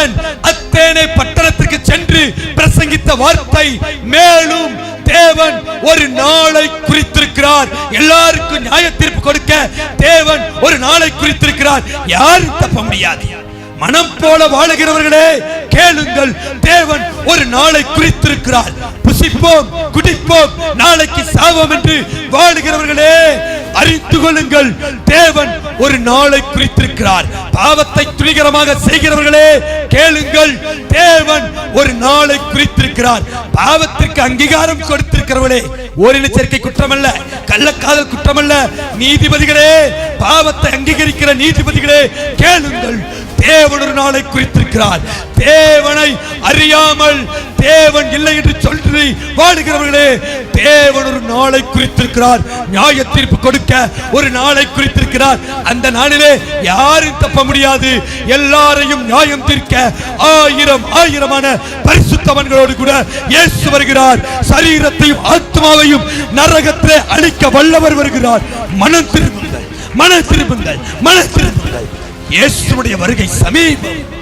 அப்போஸ்தலன் அத்தேனை பட்டணத்திற்கு சென்று பிரசங்கித்த வார்த்தை மேலும் தேவன் ஒரு நாளை குறித்திருக்கிறார். எல்லாருக்கும் நியாய தீர்ப்பு கொடுக்க தேவன் ஒரு நாளை குறித்திருக்கிறார். யாரும் தப்ப முடியாது. மனம் போல வாழுகிறவர்களே கேளுங்கள். தேவன் ஒரு நாளை குறித்திருக்கிறார். புசிப்போம் குடிப்போம் நாளைக்கு சாவோம் என்று வாழுகிறவர்களே அறிந்து கொள்ளுங்கள். தேவன் ஒரு நாளை குறித்திருக்கிறார். பாவத்தை துணிகரமாக செய்கிறவர்களே கேளுங்கள். தேவன் ஒரு நாளை குறித்திருக்கிறார். பாவத்திற்கு அங்கீகாரம் கொடுத்திருக்கிறவளே ஓரின சேர்க்கை குற்றமல்ல கள்ளக்காதல் குற்றமல்ல. நீதிபதிகளே பாவத்தை அங்கீகரிக்கிற நீதிபதிகளே கேளுங்கள். தேவன் ஒரு நாளை குறித்திருக்கிறார். தேவனை அறியாமல் தேவன் இல்லை என்று சொல்ற வாழுகிறவர்களே தேவன் ஒரு நாளை குறித்திருக்கிறார். நியாய தீர்ப்பு கொடுக்க ஒரு நாளை குறித்திருக்கிறார். அந்த நாளிலே யாரும் தப்ப முடியாது. எல்லாரையும் நியாயம் தீர்க்க ஆயிரம் ஆயிரமான பரிசுத்தவன்களோடு கூட இயேசு வருகிறார். சரீரத்தையும் ஆத்மாவையும் நரகத்திலே அழிக்க வல்லவர் வருகிறார். மன திரும்புங்கள் மன திரும்புங்கள் மன திரும்புங்கள். இயேசுடைய வருகை சமீபம்.